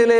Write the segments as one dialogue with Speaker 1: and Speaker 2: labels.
Speaker 1: മുഖ്യമന്ത്രിയിലെ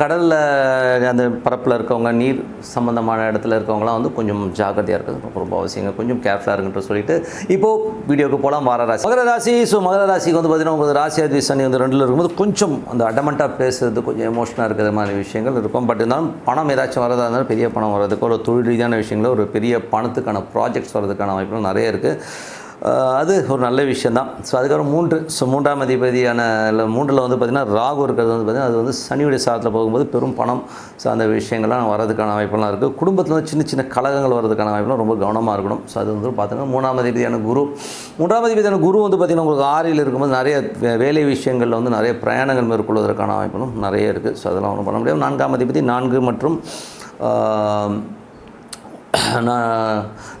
Speaker 1: கடலில் அந்த பரப்பில் இருக்கவங்க நீர் சம்மந்தமான இடத்துல இருக்கவங்களாம் வந்து கொஞ்சம் ஜாக்கிரதையாக இருக்கிறது ரொம்ப ரொம்ப அவசியங்க கொஞ்சம் கேர்ஃபுல்லாக இருக்குன்ற சொல்லிட்டு இப்போது வீடியோக்கு போகலாம் வார ராசி. மகர ராசி. ஸோ மகர ராசிக்கு வந்து பார்த்திங்கன்னா உங்களுக்கு ராசியாதி சனி வந்து ரெண்டில் இருக்கும்போது கொஞ்சம் அந்த அடமெண்ட்டாக பேசுறது கொஞ்சம் எமோஷனாக இருக்கிற மாதிரி விஷயங்கள் இருக்கும். பட் இருந்தாலும் பணம் ஏதாச்சும் வரதா இருந்தாலும் பெரிய பணம் வர்றதுக்கு ஒரு தொழில் ரீதியான விஷயங்களோ ஒரு பெரிய பணத்துக்கான ப்ராஜெக்ட்ஸ் வர்றதுக்கான வாய்ப்புகள் நிறைய இருக்குது அது ஒரு நல்ல விஷயந்தான் ஸோ அதுக்கப்புறம் மூன்று ஸோ மூன்றாம் அதிபதியான இல்லை மூன்றில் வந்து பார்த்திங்கன்னா ராகு இருக்கிறது வந்து பார்த்திங்கன்னா அது வந்து சனியுடைய சாதத்தில் போகும்போது பெரும் பணம். ஸோ அந்த விஷயங்கள்லாம் வரதுக்கான வாய்ப்பெல்லாம் இருக்குது குடும்பத்தில் வந்து சின்ன சின்ன கழகங்கள் வரதுக்கான வாய்ப்பெல்லாம் ரொம்ப கவனமாக இருக்கணும். ஸோ அது வந்து பார்த்திங்கன்னா மூணாம் அதிபதியான குரு. மூன்றாம் அதிபதியான குரு வந்து பார்த்திங்கன்னா உங்களுக்கு ஆறில் இருக்கும்போது நிறைய வே- வேலை விஷயங்களில் வந்து நிறைய பிரயாணங்கள் மேற்கொள்வதற்கான வாய்ப்புகளும் நிறைய இருக்குது ஸோ அதெல்லாம் ஒன்றும் பண்ண முடியாது. நான்காம் அதிபதி நான்கு மற்றும்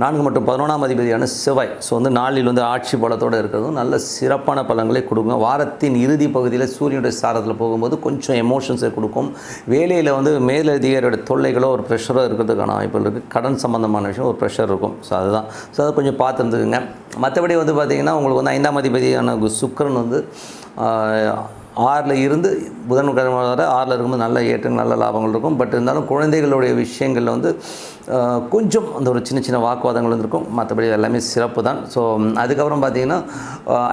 Speaker 1: நான்கு மற்றும் பதினொன்றாம் அதிபதியான செவ்வாய். ஸோ வந்து நாளில் வந்து ஆட்சி பலத்தோடு இருக்கிறதும் நல்ல சிறப்பான பலங்களை கொடுக்கும். வாரத்தின் இறுதி பகுதியில் சூரியனுடைய சாரத்தில் போகும்போது கொஞ்சம் எமோஷன்ஸை கொடுக்கும். வேலையில் வந்து மேலதிகாரியோட தொல்லைகளோ ஒரு ப்ரெஷரோ இருக்கிறதுக்கான வாய்ப்புகள் இருக்குது கடன் சம்மந்தமான விஷயம் ஒரு ப்ரெஷர் இருக்கும். ஸோ அதுதான். ஸோ அதை கொஞ்சம் பார்த்துருந்துக்குங்க மற்றபடி வந்து பார்த்திங்கன்னா உங்களுக்கு வந்து ஐந்தாம் அதிபதியான கு- சுக்கிரன் வந்து ஆறில் இருந்து புதன் கிழமை வர ஆறில் இருக்கும்போது நல்ல ஏற்றங்கள் நல்ல லாபங்கள் இருக்கும். பட் இருந்தாலும் குழந்தைகளுடைய விஷயங்களில் வந்து கொஞ்சம் அந்த ஒரு சின்ன சின்ன வாக்குவாதங்கள் வந்து இருக்கும் மற்றபடி எல்லாமே சிறப்பு தான். ஸோ அதுக்கப்புறம் பார்த்தீங்கன்னா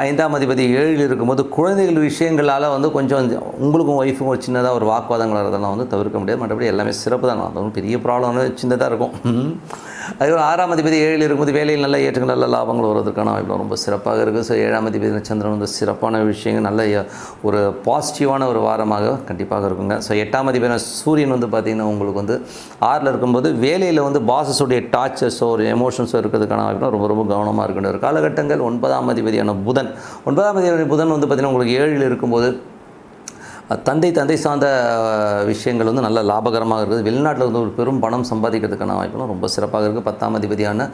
Speaker 1: ஐந்தாம் அதிபதி ஏழில் இருக்கும்போது குழந்தைகள் விஷயங்களால் வந்து கொஞ்சம் உங்களுக்கும் ஒய்ஃபுக்கும் ஒரு சின்னதாக ஒரு வாக்குவாதங்கள் வரதெல்லாம் வந்து தவிர்க்க முடியாது. மற்றபடி எல்லாமே சிறப்பு தான். அது ஒன்றும் பெரிய ப்ராப்ளம் வந்து சின்னதாக இருக்கும். அதுக்கப்புறம் ஆறாம் அதிபதி ஏழில் இருக்கும்போது வேலையில் நல்ல ஏற்றங்கள் நல்ல லாபங்கள் வருவதற்கான வாய்ப்பு ரொம்ப சிறப்பாக இருக்குது ஸோ ஏழாம் அதிபதி சந்திரன் வந்து சிறப்பான விஷயங்கள் நல்ல ஒரு பாசிட்டிவான ஒரு வாரமாக கண்டிப்பாக இருக்குங்க. ஸோ எட்டாம் அதிபதி சூரியன் வந்து பார்த்திங்கன்னா உங்களுக்கு வந்து ஆறில் இருக்கும்போது வேலையில் வந்து பாசஸுடைய டார்ச்சஸோ ஒரு எமோஷன்ஸோ இருக்கிறதுக்கான வாய்ப்பு ரொம்ப ரொம்ப கவனமாக இருக்கின்ற ஒரு காலகட்டங்கள் ஒன்பதாம் அதிபதியான புதன். ஒன்பதாம் அதிபதி புதன் வந்து பார்த்திங்கன்னா உங்களுக்கு ஏழில் இருக்கும்போது தந்தை தந்தை சார்ந்த விஷயங்கள் வந்து நல்ல லாபகரமாக இருக்குது. வெளிநாட்டில் வந்து ஒரு பெரும் பணம் சம்பாதிக்கிறதுக்கான வாய்ப்புகளும் ரொம்ப சிறப்பாக இருக்குது. பத்தாம் அதிபதியான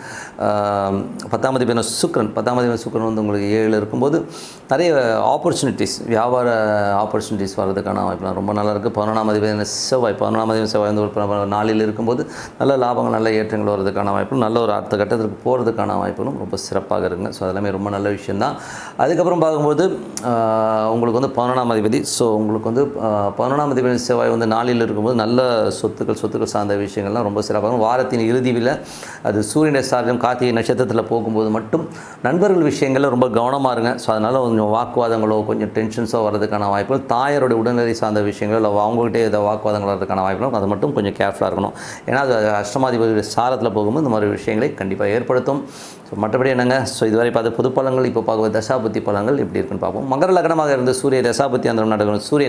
Speaker 1: பத்தாம் அதிபதியான சுக்ரன் பத்தாம் அதிபதி சுக்ரன் வந்து உங்களுக்கு ஏழில் இருக்கும்போது நிறைய ஆப்பர்ச்சுனிட்டிஸ் வியாபார ஆப்பர்ச்சுனிட்டிஸ் வர்றதுக்கான வாய்ப்புலாம் ரொம்ப நல்லா இருக்குது. பதினொன்றாம் அதிபதியான செவ்வாய் பதினொன்றாம் அதிபதி செவ்வாய் வந்து ஒரு நாளில் இருக்கும்போது நல்ல லாபங்கள் நல்ல ஏற்றங்கள் வர்றதுக்கான வாய்ப்பும் நல்ல ஒரு அடுத்த கட்டத்திற்கு போகிறதுக்கான வாய்ப்புகளும் ரொம்ப சிறப்பாக இருக்குங்க. ஸோ அதெல்லாமே ரொம்ப நல்ல விஷயந்தான் அதுக்கப்புறம் பார்க்கும்போது உங்களுக்கு வந்து பதினொன்றாம் அதிபதி. ஸோ உங்களுக்கு வந்து பதினொன்றாம் அதிபதி செவ்வாய் வந்து நாளில் இருக்கும்போது நல்ல சொத்துக்கள் சொத்துக்கள் சார்ந்த விஷயங்கள்லாம் ரொம்ப சிறப்பாக வாரத்தின் இறுதியில் அது சூரியனை சார்ஜம் கார்த்திகை நட்சத்திரத்தில் போகும்போது மட்டும் நண்பர்கள் விஷயங்களில் ரொம்ப கவனமாக இருங்க. ஸோ அதனால் கொஞ்சம் வாக்குவாதங்களோ கொஞ்சம் டென்ஷன்ஸோ வர்றதுக்கான வாய்ப்புகள் தாயாரோட உடல்நிலை சார்ந்த விஷயங்கள் இல்லை அவங்ககிட்ட ஏதோ வாக்குவாதங்கள் வர்றதுக்கான வாய்ப்புகளும் அது மட்டும் கொஞ்சம் கேர்ஃபுல்லாக இருக்கணும். ஏன்னா அது அஷ்டமாதிபதியுடைய சாரத்தில் போகும்போது இந்த மாதிரி விஷயங்களை கண்டிப்பாக ஏற்படுத்தும். ஸோ மற்றபடி என்னங்க? ஸோ இதுவரை பார்த்த புது பலன்கள் இப்போ பார்க்கும்போது தசாபுத்தி பழங்கள் எப்படி இருக்குன்னு பார்ப்போம். மகர லக்னமாக இருந்த சூரிய தசாபுத்தி அந்த நடக்கணும். சூரியன்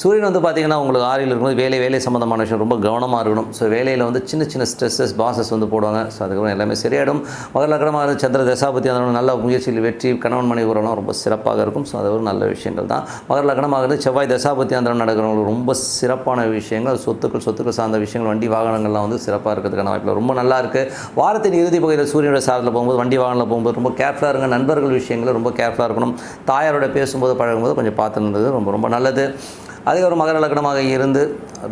Speaker 1: சூரியன் வந்து பார்த்தீங்கன்னா உங்களுக்கு ஆறில் இருக்கும்போது வேலை வேலை சம்மந்தமான விஷயம் ரொம்ப கவனமாக இருக்கணும். ஸோ வேலையில் வந்து சின்ன சின்ன ஸ்ட்ரெஸ்ஸஸ் பாசஸ் வந்து போடுவாங்க. ஸோ அதுக்கப்புறம் எல்லாமே சரியாயிடும். மகர லக்னமாக இருந்த சந்திர தசாபதி அந்த நல்ல முயற்சியில் வெற்றி கணவன் மனைவி உறவுலாம் ரொம்ப சிறப்பாக இருக்கும். ஸோ அது ஒரு நல்ல விஷயங்கள் தான். மகர லக்னமாக இருந்து செவ்வாய் தசாபத்தி அந்த நடக்கிறவங்களுக்கு ரொம்ப சிறப்பான விஷயங்கள். சொத்துக்கள் சொத்துக்கள் சார்ந்த விஷயங்கள் வண்டி வாகனங்கள்லாம் வந்து சிறப்பாக இருக்கிறதுக்கான வாய்ப்பில் ரொம்ப நல்லா இருக்குது வாரத்தின் இறுதி பகுதியில் சூரியனோட சாரத்தில் போகும்போது வண்டி வாகனத்தில் போகும்போது ரொம்ப கேர்ஃபுல்லாக இருங்க. நண்பர்கள் விஷயங்கள் ரொம்ப கேர்ஃபுல்லாக இருக்கணும். தாயாரோட பேசும்போது பழகும்போது கொஞ்சம் பார்த்து இருந்தது ரொம்ப ரொம்ப நல்லது. அதுக்கப்புறம் மகர லக்னமாக இருந்து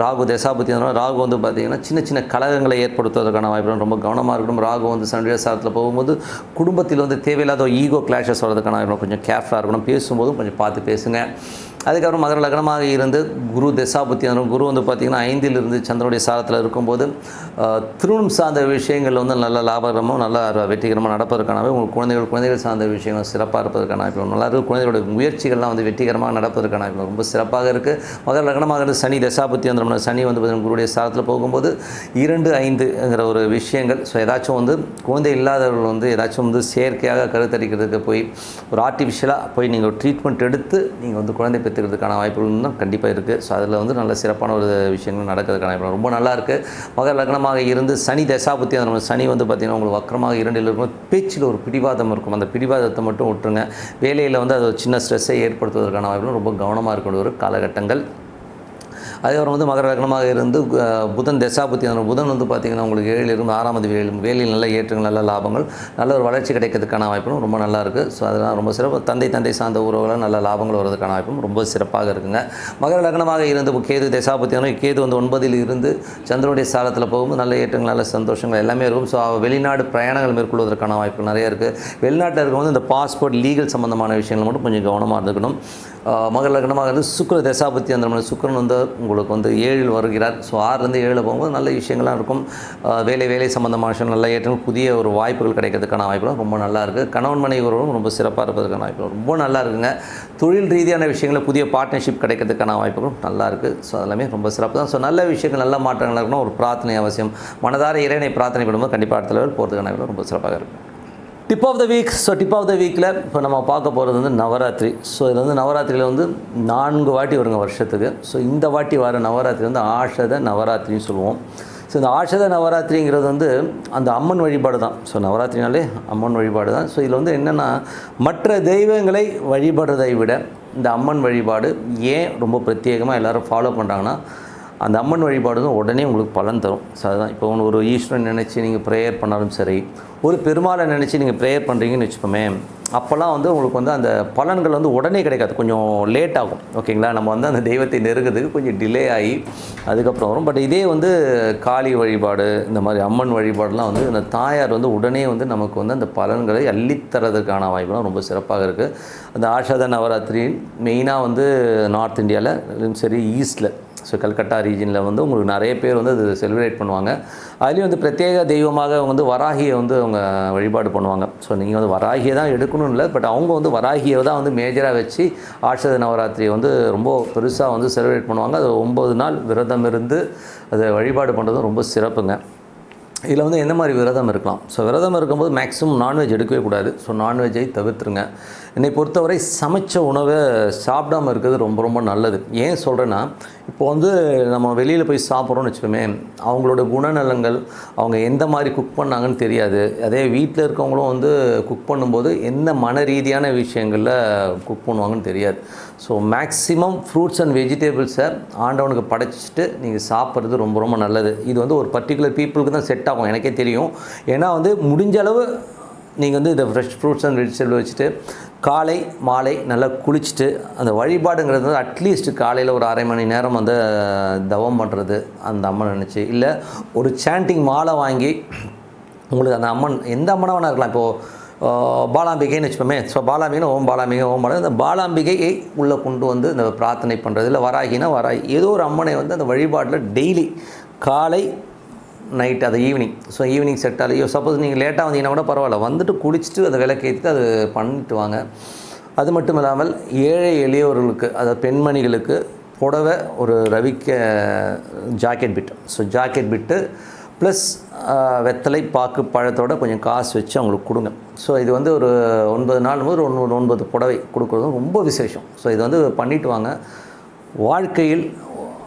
Speaker 1: ராகு தசாபுத்தி ராகு வந்து பார்த்திங்கன்னா சின்ன சின்ன கலகங்களை ஏற்படுத்துவதற்கான வாய்ப்பு ரொம்ப கவனமாக இருக்கணும். ராகு வந்து சண்டே சாரத்தில் போகும்போது குடும்பத்தில் வந்து தேவையில்லாத ஈகோ கிளாஷஸ் வர்றதுக்கான வாய்ப்பு கொஞ்சம் கேர்ஃபுல்லாக இருக்கணும். பேசும்போதும் கொஞ்சம் பார்த்து பேசுங்க. அதுக்கப்புறம் மகர லக்னமாக இருந்து குரு தசாபுத்தி குரு வந்து பார்த்திங்கன்னா ஐந்திலிருந்து சந்திரனுடைய சாரத்தில் இருக்கும்போது ஆஹ், திருமணம் சார்ந்த விஷயங்கள் வந்து நல்ல லாபகரமும் நல்ல வெற்றிகரமாக நடப்பதற்கானவே. உங்கள் குழந்தைகள் குழந்தைகள் சார்ந்த விஷயங்கள் சிறப்பாக இருப்பதற்கான வாய்ப்பு நல்லா இருக்குது குழந்தைகளோட முயற்சிகள்லாம் வந்து வெற்றிகரமாக நடப்பதற்கான வாய்ப்பு ரொம்ப சிறப்பாக இருக்குது மகர லக்னமாக இருந்து சனி தசாபுத்தி வந்துடும் சனி வந்து பார்த்திங்கன்னா குருடைய சாரத்தில் போகும்போது இரண்டு ஐந்துங்கிற ஒரு விஷயங்கள். ஸோ ஏதாச்சும் வந்து குழந்தை இல்லாதவர்கள் வந்து ஏதாச்சும் வந்து செயற்கையாக கருத்தரிக்கிறதுக்கு போய் ஒரு ஆர்டிஃபிஷியலாக போய் நீங்கள் ட்ரீட்மெண்ட் எடுத்து நீங்கள் வந்து குழந்தை எடுத்துக்கிறதுக்கான வாய்ப்புகள் தான் கண்டிப்பாக இருக்குது ஸோ அதில் வந்து நல்ல சிறப்பான ஒரு விஷயங்கள் நடக்கிறதுக்கான வாய்ப்பு ரொம்ப நல்லா இருக்குது மகர லக்னமாக இருந்து சனி தசாபுத்தி அந்த சனி வந்து பார்த்திங்கன்னா உங்களுக்கு வக்கரமாக இரண்டில் இருக்கும். பேச்சில் ஒரு பிடிவாதம் இருக்கும். அந்த பிடிவாதத்தை மட்டும் விட்டுருங்க. வேலையில் வந்து அது சின்ன ஸ்ட்ரெஸ்ஸை ஏற்படுத்துவதற்கான வாய்ப்புகள் ரொம்ப கவனமாக இருக்கக்கூடிய ஒரு காலகட்டங்கள். அதுக்கப்புறம் வந்து மகர லக்னமாக இருந்து புதன் தசாபுத்தி புதன் வந்து பார்த்திங்கன்னா உங்களுக்கு ஏழில் இருந்து ஆறாமது வேலையில் வேலையில் நல்ல ஏற்றங்கள் நல்ல லாபங்கள் நல்ல ஒரு வளர்ச்சி கிடைக்கிறதுக்கான வாய்ப்பும் ரொம்ப நல்லா இருக்குது ஸோ அதெல்லாம் ரொம்ப சிறப்பு. தந்தை தந்தை சார்ந்த உறவுகள் நல்ல லாபங்கள் வருவதற்கான வாய்ப்பும் ரொம்ப சிறப்பாக இருக்குங்க. மகர லக்னமாக இருந்து இப்போ கேது தசாபுத்தி கேது வந்து ஒன்பதில் இருந்து சந்திரனுடைய சாலத்தில் போகும்போது நல்ல ஏற்றங்கள் நல்ல சந்தோஷங்கள் எல்லாமே இருக்கும். ஸோ வெளிநாடு பிரயாணங்கள் மேற்கொள்வதற்கான வாய்ப்பு நிறைய இருக்குது வெளிநாட்டில் இருக்கும்போது இந்த பாஸ்போர்ட் லீகல் சம்மந்தமான விஷயங்கள் மட்டும் கொஞ்சம் கவனமாக இருந்துக்கணும். மகர லக்னமாக இருந்து சுக்கர தசாபத்தி அந்த சுக்கரன் சுக்கிரன் வந்து உங்களுக்கு வந்து ஏழில் வருகிறார். ஸோ ஆறுலேருந்து ஏழில் போகும்போது நல்ல விஷயங்கள்லாம் இருக்கும். வேலை வேலை சம்மந்தமான விஷயம் நல்ல ஏற்றங்கள் புதிய ஒரு வாய்ப்புகள் கிடைக்கிறதுக்கான வாய்ப்புகள் ரொம்ப நல்லா இருக்குது கணவன் மனைவி உறவும் ரொம்ப சிறப்பாக இருப்பதற்கான வாய்ப்புகள் ரொம்ப நல்லா இருக்குங்க. தொழில் ரீதியான விஷயங்களில் புதிய பார்ட்னர்ஷிப் கிடைக்கிறதுக்கான வாய்ப்புகளும் நல்லா இருக்குது ஸோ அதெல்லாமே ரொம்ப சிறப்பு தான். ஸோ நல்ல விஷயங்கள் நல்ல மாற்றங்கள் இருக்கணும். ஒரு பிரார்த்தனை அவசியம். மனதார இறைவனை பிரார்த்தனை பண்ணும்போது கண்டிப்பாக அடுத்த லெவல் போகிறதுக்கான ரொம்ப சிறப்பாக இருக்கும் tip of the week so tip of the வீக்கில் இப்போ நம்ம பார்க்க போகிறது வந்து நவராத்திரி. ஸோ இதில் வந்து நவராத்திரியில் வந்து நான்கு வாட்டி வருங்க வருஷத்துக்கு. ஸோ இந்த வாட்டி வர நவராத்திரி வந்து ஆஷத நவராத்திரின்னு சொல்லுவோம். ஸோ இந்த ஆஷத நவராத்திரிங்கிறது வந்து அந்த அம்மன் வழிபாடு தான். ஸோ நவராத்திரினாலே அம்மன் வழிபாடு தான். ஸோ இதில் வந்து என்னென்னா மற்ற தெய்வங்களை வழிபடுறதை விட இந்த அம்மன் வழிபாடு ஏன் ரொம்ப பிரத்யேகமாக எல்லோரும் ஃபாலோ பண்ணுறாங்கன்னா அந்த அம்மன் வழிபாடு தான் உடனே உங்களுக்கு பலன் தரும். ஸோ அதுதான் இப்போ ஒன்று ஒரு ஈஸ்வரன் நினச்சி நீங்கள் ப்ரேயர் பண்ணாலும் சரி ஒரு பெருமாளை நினச்சி நீங்கள் ப்ரேயர் பண்ணுறீங்கன்னு வச்சுப்போமே அப்போல்லாம் வந்து உங்களுக்கு வந்து அந்த பலன்கள் வந்து உடனே கிடைக்காது. கொஞ்சம் லேட் ஆகும். ஓகேங்களா நம்ம வந்து அந்த தெய்வத்தை நெருங்கிறதுக்கு கொஞ்சம் டிலே ஆகி அதுக்கப்புறம் வரும். பட் இதே வந்து காளி வழிபாடு இந்த மாதிரி அம்மன் வழிபாடுலாம் வந்து இந்த தாயார் வந்து உடனே வந்து நமக்கு வந்து அந்த பலன்களை அள்ளித்தரதுக்கான வாய்ப்புலாம் ரொம்ப சிறப்பாக இருக்குது அந்த ஆஷாத நவராத்திரி மெயினாக வந்து நார்த் இந்தியாவில் சரி ஈஸ்டில் ஸோ கல்கட்டா ரீஜனில் வந்து உங்களுக்கு நிறைய பேர் வந்து அது செலிப்ரேட் பண்ணுவாங்க. அதுலேயும் வந்து பிரத்யேக தெய்வமாக வந்து வராகியை வந்து அவங்க வழிபாடு பண்ணுவாங்க. ஸோ நீங்கள் வந்து வராகியை தான் எடுக்கணும் இல்லை பட் அவங்க வந்து வராகியை தான் வந்து மேஜராக வச்சு ஆட்சத நவராத்திரியை வந்து ரொம்ப பெருசாக வந்து செலிப்ரேட் பண்ணுவாங்க. அது ஒம்பது நாள் விரதம் இருந்து அதை வழிபாடு பண்ணுறதும் ரொம்ப சிறப்புங்க. இதில் வந்து என்ன மாதிரி விரதம் இருக்கலாம்? ஸோ விரதம் இருக்கும்போது மேக்ஸிமம் நான்வெஜ் எடுக்கவே கூடாது. ஸோ நான்வெஜ்ஜை தவிர்த்துருங்க. என்னை பொறுத்தவரை சமைச்ச உணவை சாப்பிடாம இருக்கிறது ரொம்ப ரொம்ப நல்லது. ஏன் சொல்கிறேன்னா இப்போ வந்து நம்ம வெளியில் போய் சாப்பிட்றோன்னு வச்சுக்கோமே அவங்களோட குணநலங்கள் அவங்க எந்த மாதிரி குக் பண்ணாங்கன்னு தெரியாது. அதே வீட்டில் இருக்கவங்களும் வந்து குக் பண்ணும்போது எந்த மன ரீதியான விஷயங்களில் குக் பண்ணுவாங்கன்னு தெரியாது. ஸோ மேக்ஸிமம் ஃப்ரூட்ஸ் அண்ட் வெஜிடபிள்ஸை ஆண்டவனுக்கு படைச்சிட்டு நீங்கள் சாப்பிட்றது ரொம்ப ரொம்ப நல்லது. இது வந்து ஒரு பர்டிகுலர் பீப்புளுக்கு தான் செட் ஆகும் எனக்கே தெரியும். ஏன்னா வந்து முடிஞ்ச அளவு நீங்கள் வந்து இந்த ஃப்ரெஷ் ஃப்ரூட்ஸ் அண்ட் வெஜிடபிள் வச்சுட்டு காலை மாலை நல்லா குளிச்சுட்டு அந்த வழிபாடுங்கிறது வந்து அட்லீஸ்ட் காலையில் ஒரு அரை மணி நேரம் வந்து தவம் பண்ணுறது அந்த அம்மன் நினச்சி இல்லை ஒரு சாண்டிங் மாலை வாங்கி உங்களுக்கு அந்த அம்மன் எந்த அம்மனாக வேணா இருக்கலாம் இப்போது பாலாம்பிகைன்னு வச்சுப்போமே ஸோ பாலாம்பிகைன்னு ஓம் பாலாம்பிகை ஓம் பாலாம்பிகை. அந்த பாலாம்பிகையை உள்ளே கொண்டு வந்து இந்த பிரார்த்தனை பண்ணுறது இல்லை வராகினா வராகி. ஏதோ ஒரு அம்மனை வந்து அந்த வழிபாட்டில் டெய்லி காலை நைட் அது ஈவினிங் ஸோ ஈவினிங் செட் ஆலையோ சப்போஸ் நீங்கள் லேட்டாக வந்தீங்கன்னா கூட பரவாயில்ல. வந்துட்டு குளிச்சுட்டு அதை விளக்கேற்றி அது பண்ணிட்டு வாங்க. அது மட்டும் இல்லாமல் ஏழை எளியவர்களுக்கு அதாவது பெண்மணிகளுக்கு புடவை ஒரு ரவிக்க jacket bit so jacket bit plus வெத்தலை பாக்கு பழத்தோட கொஞ்சம் காசு வச்சு அவங்களுக்கு கொடுங்க. ஸோ இது வந்து ஒரு ஒன்பது நாள் போது ஒன்று ஒன்பது புடவை கொடுக்குறதும் ரொம்ப விசேஷம். ஸோ இது வந்து பண்ணிட்டு வாங்க. வாழ்க்கையில்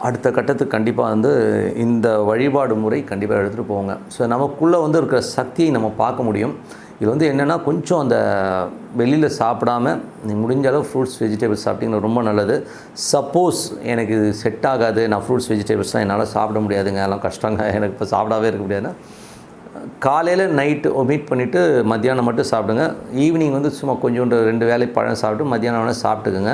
Speaker 1: அடுத்த கட்டத்துக்கு கண்டிப்பாக வந்து இந்த வழிபாடு முறை கண்டிப்பாக எடுத்துகிட்டு போவாங்க. ஸோ நமக்குள்ளே வந்து இருக்கிற சக்தியை நம்ம பார்க்க முடியும். இது வந்து என்னென்னா கொஞ்சம் அந்த வெளியில் சாப்பிடாம நீ முடிஞ்ச அளவு ஃப்ரூட்ஸ் வெஜிடபிள்ஸ் சாப்பிட்டீங்கன்னா ரொம்ப நல்லது. சப்போஸ் எனக்கு இது செட் ஆகாது நான் ஃப்ரூட்ஸ் வெஜிடபிள்ஸ்லாம் என்னால் சாப்பிட முடியாதுங்க. எல்லாம் கஷ்டங்க. எனக்கு இப்போ சாப்பிடாவே இருக்க முடியாதுன்னா காலையில் நைட்டு மீட் பண்ணிவிட்டு மத்தியானம் மட்டும் சாப்பிடுங்க. ஈவினிங் வந்து சும்மா கொஞ்சோண்டு ரெண்டு வேலை பழம் சாப்பிட்டு மத்தியானம் வேணால் சாப்பிட்டுக்குங்க.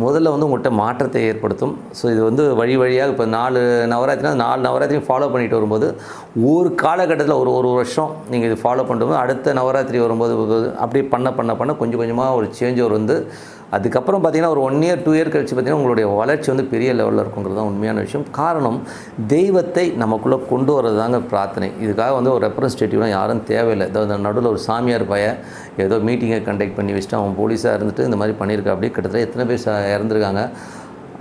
Speaker 1: முதல்ல வந்து உங்கள்கிட்ட மாற்றத்தை ஏற்படுத்தும். ஸோ இது வந்து வழி வழியாக இப்போ நாலு நவராத்திரினா நாலு நவராத்திரியும் ஃபாலோ பண்ணிட்டு வரும்போது ஒரு காலகட்டத்தில் ஒரு ஒரு வருஷம் நீங்கள் இது ஃபாலோ பண்ணும்போது அடுத்த நவராத்திரி வரும்போது அப்படி பண்ண பண்ண பண்ண கொஞ்சம் கொஞ்சமாக ஒரு சேஞ்ச் ஓவர் வந்து அதுக்கப்புறம் பார்த்தீங்கன்னா ஒரு ஒன் இயர் டூ இயர் கழிச்சு பார்த்தீங்கன்னா உங்களுடைய வளர்ச்சி வந்து பெரிய லெவலில் இருக்குங்கிறது தான் உண்மையான விஷயம். காரணம் தெய்வத்தை நமக்குள்ளே கொண்டு வர்றது தாங்க பிரார்த்தனை. இதுக்காக வந்து ஒரு ரெப்ரஸன்டேட்டிவ்லாம் யாரும் தேவையில்லை. இதோ இந்த நடுவில் ஒரு சாமியார் பைய ஏதோ மீட்டிங்கை கண்டக்ட் பண்ணி வச்சுட்டு அவன் போலீஸாக இருந்துட்டு இந்த மாதிரி பண்ணியிருக்கா அப்படி கிட்டத்தட்ட எத்தனை பேர் ச- இறந்துருக்காங்க.